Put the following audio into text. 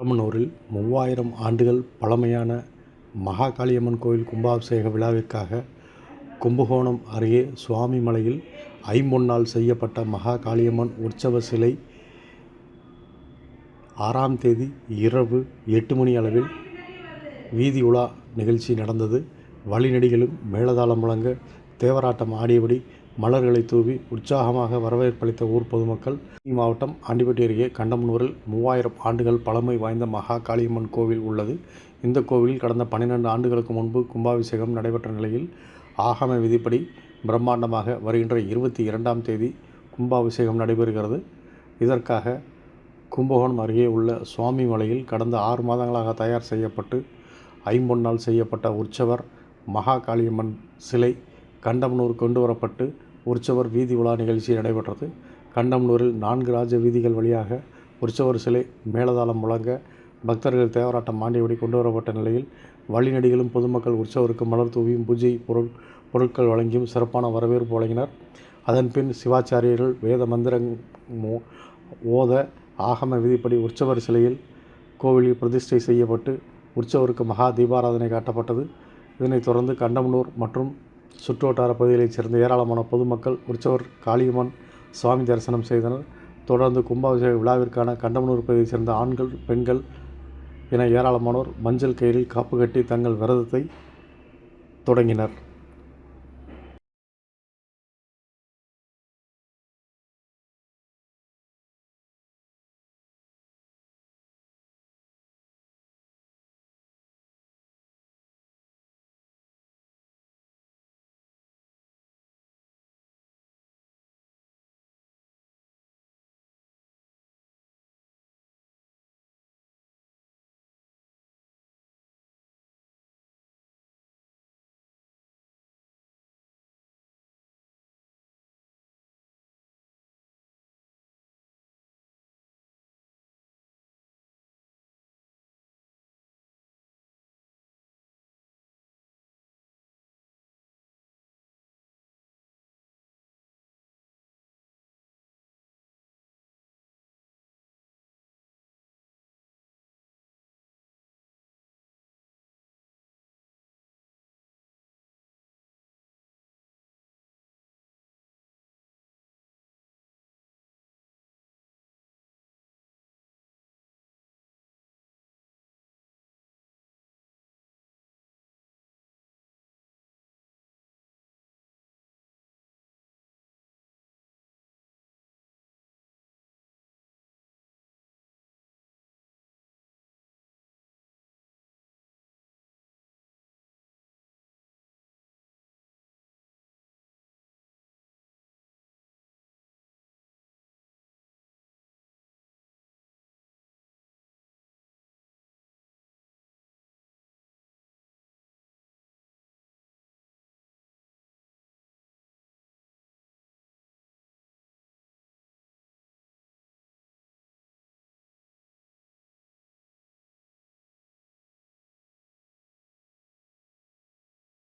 பெரம்பனூரில் மூவாயிரம் ஆண்டுகள் பழமையான மகாகாளியம்மன் கோயில் கும்பாபிஷேக விழாவிற்காக கும்பகோணம் அருகே சுவாமி மலையில் ஐம்பொன்னால் செய்யப்பட்ட மகாகாளியம்மன் உற்சவ சிலை ஆறாம் தேதி இரவு எட்டு மணி அளவில் வீதி உலா நிகழ்ச்சி நடந்தது. வழிநடிகளும் மேளதாளம் முழங்க தேவராட்டம் ஆடியபடி மலர்களை தூவி உற்சாகமாக வரவேற்பளித்த ஊர் பொதுமக்கள் தேனி மாவட்டம் ஆண்டிப்பட்டி அருகே கண்டமனூரில் மூவாயிரம் ஆண்டுகள் பழமை வாய்ந்த மகா காளியம்மன் கோவில் உள்ளது. இந்த கோவிலில் கடந்த பன்னிரண்டு ஆண்டுகளுக்கு முன்பு கும்பாபிஷேகம் நடைபெற்ற நிலையில் ஆகம விதிப்படி பிரம்மாண்டமாக வருகின்ற இருபத்தி இரண்டாம் தேதி கும்பாபிஷேகம் நடைபெறுகிறது. இதற்காக கும்பகோணம் அருகே உள்ள சுவாமி மலையில் கடந்த ஆறு மாதங்களாக தயார் செய்யப்பட்டு ஐம்பொன்னால் செய்யப்பட்ட உற்சவர் மகா காளியம்மன் சிலை கண்டமனூர் கொண்டு வரப்பட்டு உற்சவர் வீதி உலா நிகழ்ச்சி நடைபெற்றது. கண்டமனூரில் நான்கு ராஜ வீதிகள் வழியாக உற்சவர் சிலை மேலதாளம் முழங்க பக்தர்கள் தேவராட்டம் ஆண்டியபடி கொண்டு வரப்பட்ட நிலையில் வழிநடிகளும் பொதுமக்கள் உற்சவருக்கு மலர் தூவியும் பூஜை பொருள் பொருட்கள் வழங்கியும் சிறப்பான வரவேற்பு வழங்கினர். அதன்பின் சிவாச்சாரியர்கள் வேத மந்திரங் ஓத ஆகம விதிப்படி உற்சவர் சிலையில் கோவிலில் பிரதிஷ்டை செய்யப்பட்டு உற்சவருக்கு மகா தீபாராதனை காட்டப்பட்டது. இதனைத் தொடர்ந்து கண்டமனூர் மற்றும் சுற்றுவட்டார பகுதிகளைச் சேர்ந்த ஏராளமான பொதுமக்கள் உற்சவர் காளியம்மன் சுவாமி தரிசனம் செய்தனர். தொடர்ந்து கும்பாபிஷேக விழாவிற்கான கண்டமனூர் பகுதியைச் சேர்ந்த ஆண்கள் பெண்கள் என ஏராளமானோர் மஞ்சள் கயிறில் காப்பு கட்டி தங்கள் விரதத்தை தொடங்கினர்.